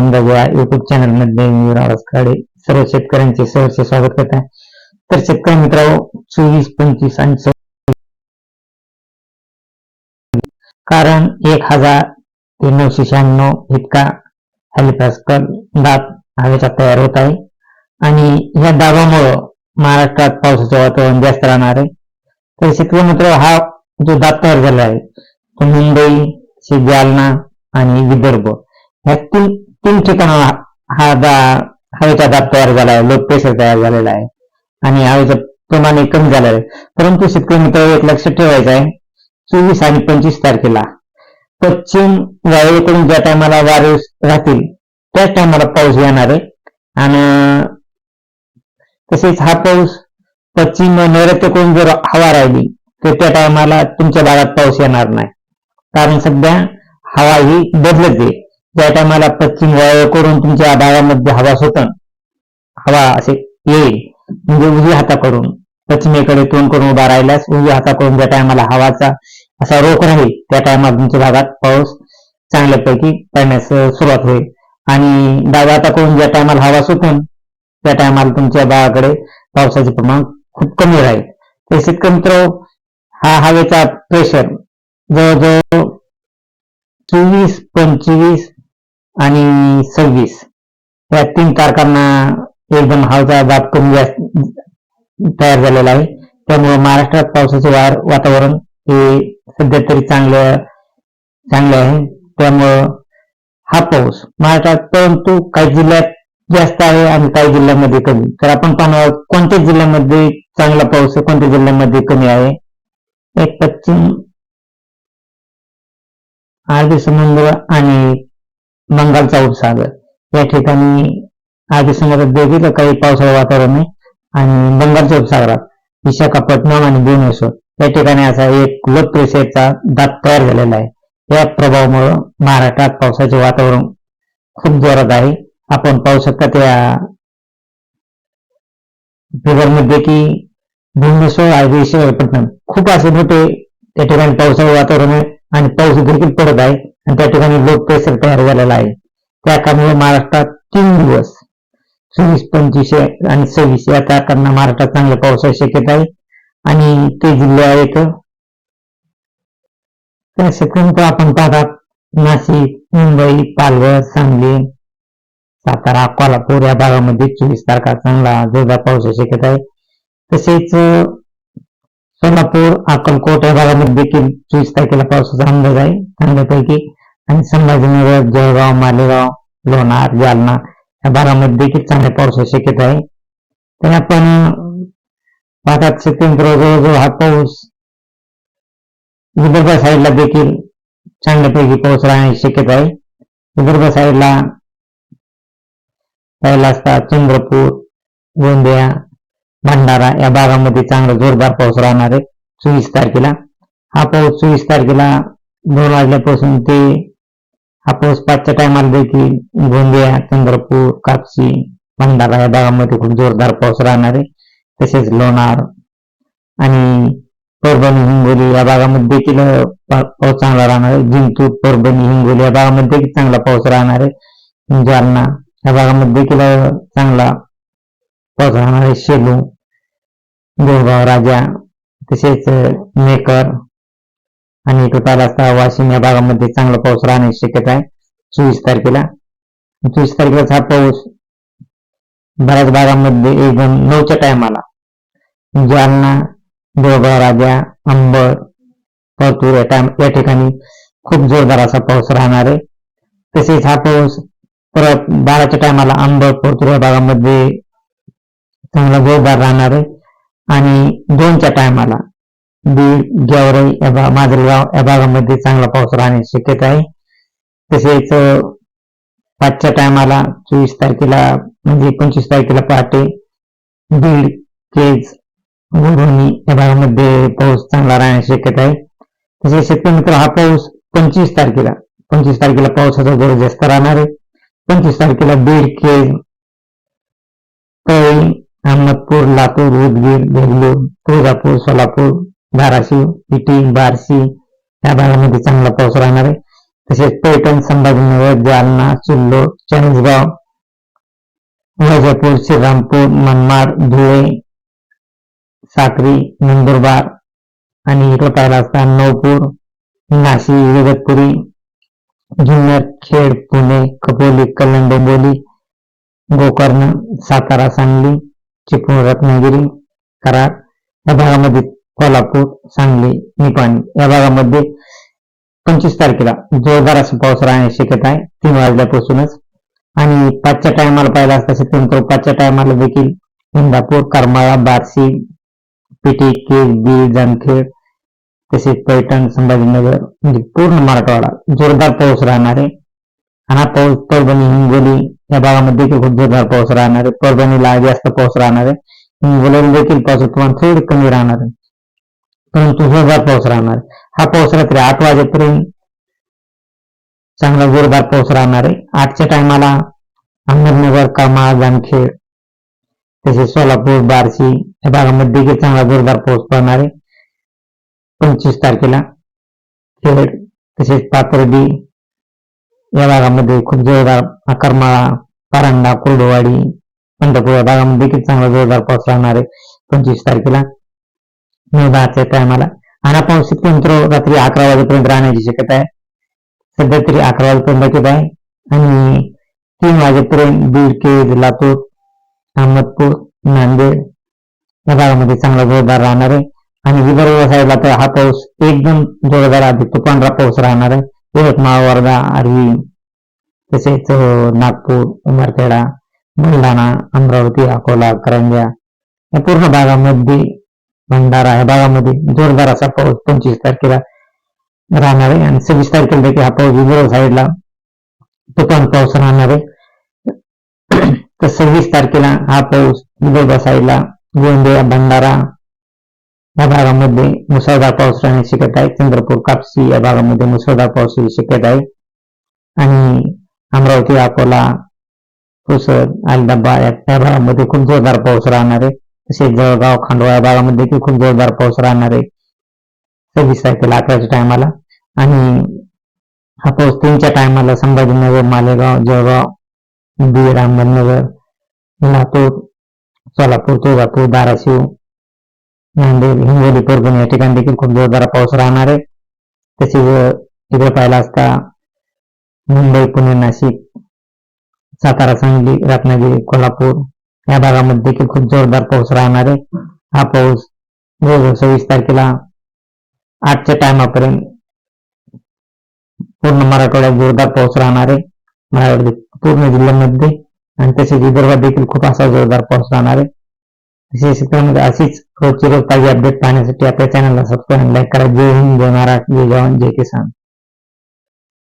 अंदाज या युट्यूब चॅनलमध्ये मी रावस खाडे सर्व शेतकऱ्यांचे सहर्ष स्वागत करत आहे. तर शेतकरी मित्रांनो चोवीस पंचवीस आणि कारण एक हजार ते नऊशे शहाण्णव इतका हेलिपॅस्कल दाब हवेचा तयार होत आहे. आणि या दाबामुळं महाराष्ट्रात पावसाचं वातावरण जास्त राहणार आहे. तर शेतकरी मित्र हा जो दाब तयार झाला आहे तो मुंबई जालना आणि विदर्भ या तीन ठिकाण हा दा हवेचा दाब तयार झाला आहे लो प्रेशर तयार झालेला आहे आणि हवेचं प्रमाणे कमी झालेलं आहे. परंतु शेतकरी मित्र एक लक्षात ठेवायचं आहे. चोवीस आणि पंचवीस तारखेला पश्चिम वायुकडून ज्या टायमाला वारे राहतील त्याच टायमाला पाऊस येणार आहे. आणि तसेच हा पाऊस पश्चिम नैऋत्यकडून जर हवा राहिली तर त्या टायमाला तुमच्या भागात पाऊस येणार नाही. कारण सध्या हवा ही बदलत जाईल ज्या टायमाला पश्चिम वायुकडून तुमच्या भागामध्ये हवा सोतन हवा असे येईल म्हणजे उजव्या हाताकडून पश्चिमेकडे तोंड करून उभा राहिल्यास उजव्या हाताकडून ज्या टायमाला हवाचा असा रोख राहील त्या टायमाला तुमच्या भागात पाऊस चांगल्यापैकी पडण्यास सुरुवात होईल. आणि डाव्या हाताकडून ज्या टायमाला हवा सुटून त्या टायमाला तुमच्या भागाकडे पावसाचे प्रमाण खूप कमी राहील. तर शेतकरी मित्र हा हवेचा प्रेशर जवळजवळ चोवीस पंचवीस आणि सव्वीस. या तीन तारखांना एकदम हवेचा दाब कमी जास्त तयार झालेला आहे. त्यामुळे महाराष्ट्रात पावसाचे वार वातावरण हे सध्या तरी चांगलं चांगले आहे. त्यामुळं हा पाऊस महाराष्ट्रात परंतु काही जिल्ह्यात जास्त आहे आणि काही जिल्ह्यामध्ये कमी. तर आपण पाहणार कोणत्या जिल्ह्यामध्ये चांगला पाऊस आहे कोणत्या जिल्ह्यामध्ये कमी आहे. एक पश्चिम अरबी समुद्र आणि बंगालचा उपसागर. या ठिकाणी आधी समुद्रात देखील काही पावसाळं वातावरण आहे. आणि बंगालच्या उपसागरात विशाखापट्टणम आणि भुवनेश्वर या ठिकाणी असा एक लो प्रेशरचा दात तयार झालेला आहे. या प्रभावामुळे महाराष्ट्रात पावसाचे वातावरण खूप जोरात आहे. आपण पाहू शकता त्या फिगरमध्ये की भुवनेश्वर आणि विशाखापट्टणम खूप असे मोठे त्या ठिकाणी पावसाळी वातावरण आहे. आणि पाऊस देखील पडत आहे. आणि त्या ठिकाणी लोक प्रेशर तयार झालेला आहे. त्या कारणामुळे महाराष्ट्रात तीन दिवस चोवीस पंचवीस आणि सव्वीस या तारखांना महाराष्ट्रात चांगल्या पावसाची शक्यता आहे. आणि ते जिल्हे आहेत त्या शेतकऱ्यांचा आपण पाहतात नाशिक मुंबई पालघर सांगली सातारा कोल्हापूर या भागामध्ये चोवीस तारखा चांगला जोरदार पावसाची शक्यता आहे. तसेच सोलापूर अक्कलकोट या भागामध्ये देखील चोवीस तारखेला पावसाचा अंदाज आहे. चांगल्यापैकी आणि संभाजीनगर जळगाव मालेगाव लोणार जालना या भागामध्ये देखील चांगल्या पावसाची शक्यता आहे. तर आपण पाहतात शेतकरी जवळजवळ हा पाऊस विदर्भ साईडला देखील चांगल्यापैकी पाऊस राहण्याची शक्यता आहे. विदर्भ साईडला पहिला असता चंद्रपूर गोंदिया भंडारा या भागामध्ये चांगला जोरदार पाऊस राहणार आहे. चोवीस तारखेला. हा पाऊस चोवीस तारखेला दोन वाजल्यापासून ते हा पाऊस पाचच्या टायमाला देखील गोंदिया चंद्रपूर कापसी भंडारा या भागामध्ये खूप जोरदार पाऊस राहणार आहे. तसेच लोणार आणि परभणी हिंगोली या भागामध्ये देखील पाऊस चांगला राहणार आहे. जिंतूर परभणी हिंगोली या भागामध्ये देखील चांगला पाऊस राहणार आहे. जालना या भागामध्ये देखील चांगला पाऊस शेलू गोरगाव राजा तसेच मेकर आणि टोटाल असता वाशिम या भागामध्ये चांगला पाऊस राहण्याची शक्यता आहे. चोवीस तारखेला. चोवीस तारखेलाच हा पाऊस बऱ्याच भागामध्ये एकदम नऊच्या टायमाला जालना गोरगाव राजा अंबर परतूर या टाइम या ठिकाणी खूप जोरदार असा पाऊस राहणार आहे. तसेच हा पाऊस परत बाराच्या टायमाला अंबर परतूर या भागामध्ये चांगला जोरदार राहणार. आहे आणि दोनच्या टायमाला बीड गेवराई या भा माजलगाव या भागामध्ये चांगला पाऊस राहण्याची शक्यता आहे. तसेच पाचच्या टायमाला चोवीस तारखेला म्हणजे पंचवीस तारखेला पहाटे बीड केज गुरुनी या भागामध्ये पाऊस चांगला राहण्याची शक्यता आहे. तसेच शेतकरी मित्र हा पाऊस पंचवीस तारखेला पंचवीस तारखेला पावसाचा जोर जास्त राहणार आहे. पंचवीस तारखेला बीड केज अहमदपूर लातूर उदगीर देगलूर तुळजापूर सोलापूर धाराशिव इटी बारशी या भागामध्ये चांगला पाऊस राहणार आहे. तसेच पैठण संभाजीनगर जालना सिल्लोड चाळीसगाव वैजापूर श्रीरामपूर मनमाड धुळे साक्री नंदुरबार आणि इकडे पाहिला असता नवपूर नाशिक जगतपुरी जुन्नर खेड पुणे कपोली कल्याण डोंबोली गोकर्ण सातारा सांगली चिपळूण रत्नागिरी कराड या भागामध्ये कोल्हापूर सांगली निपाणी या भागामध्ये पंचवीस तारखेला जोरदार असा पाऊस राहण्याची शक्यता आहे. तीन वाजल्यापासूनच. आणि पाचच्या टायमाला पाहिला असता शेतकरी पाचच्या टायमाला देखील इंदापूर करमाळा बारसी पेटी केज बीड जामखेड तसेच पैठण संभाजीनगर म्हणजे पूर्ण मराठवाडा जोरदार पाऊस राहणार आहे. आणि पाऊस परभणी हिंगोली या भागामध्ये देखील खूप जोरदार पाऊस राहणार आहे. परभणीला जास्त पाऊस राहणार आहे. हिंगोलीला देखील पाऊस प्रमाण थोडं कमी राहणार आहे. परंतु जोरदार पाऊस राहणार आहे. हा पाऊस रात्री आठ वाजेपर्यंत चांगला जोरदार पाऊस राहणार आहे. आठच्या टायमाला अहमदनगर कामा जामखेड तसेच सोलापूर बार्शी या भागामध्ये देखील चांगला जोरदार पाऊस पडणार आहे. पंचवीस तारखेला खेड तसेच पाथर्डी या भागामध्ये खूप जोरदार आकारमाळा परांडा कुर्डवाडी पंढरपूर या भागामध्ये देखील चांगला जोरदार पाऊस राहणार आहे. पंचवीस तारखेला नऊ टायमाला आणि पाऊस तंत्र रात्री अकरा वाजेपर्यंत राहण्याची शक्यता आहे. सध्या तरी अकरा वाजेपर्यंत बघत आहे. आणि तीन वाजेपर्यंत बीड केज लातूर अहमदपूर नांदेड या भागामध्ये चांगला जोरदार राहणार आहे. आणि विदर्भ साईडला तर हा पाऊस एकदम जोरदार आधी तुफानरा पाऊस राहणार आहे. यवतमाळ वर्धा आर्वी तसेच नागपूर उमरखेडा बुलढाणा अमरावती अकोला करंजा या पूर्ण भागामध्ये भंडारा या भागामध्ये जोरदार असा पाऊस पंचवीस तारखेला राहणार आहे. आणि सव्वीस तारखेला देखील हा पाऊस विदर्भ साईडला तुफान पाऊस राहणार आहे. तर सव्वीस तारखेला हा पाऊस विदर्भ साईडला गोंदिया भंडारा या भागामध्ये मुसळधार पाऊस राहण्याची शक्यता आहे. चंद्रपूर कापसी या भागामध्ये मुसळधार पावसाची शक्यता आहे. आणि अमरावती अकोला पुसद अलिदाबा या भागामध्ये खूप जोरदार पाऊस राहणार आहे. तसेच जळगाव खांडवा या भागामध्ये खूप जोरदार पाऊस राहणार आहे. सव्वीस तारखेला अकराच्या टायमाला. आणि हा पाऊस तीनच्या टायमाला संभाजीनगर मालेगाव जळगाव बीड अहमदनगर लातूर सोलापूर तुळजापूर धाराशिव नांदेड हिंगोली परभणी या ठिकाणी देखील खूप जोरदार पाऊस राहणार आहे. तसेच इकडे पाहिला असता मुंबई पुणे नाशिक सातारा सांगली रत्नागिरी कोल्हापूर या भागामध्ये देखील खूप जोरदार पाऊस राहणार आहे. हा पाऊस जवळजवळ सव्वीस तारखेला आठच्या टायमापर्यंत पूर्ण मराठवाड्यात जोरदार पाऊस राहणार आहे. मराठवाड्यात पूर्ण जिल्ह्यामध्ये आणि तसेच विदर्भात देखील खूप असा जोरदार पाऊस राहणार आहे. तसेच क्षेत्रामध्ये अशीच रोजची रोज ताजी अपडेट पाहण्यासाठी आपल्या चॅनलला सबस्क्राईब लाईक करा. जय हिंद जय महाराष्ट्र जय जवान जय किसान.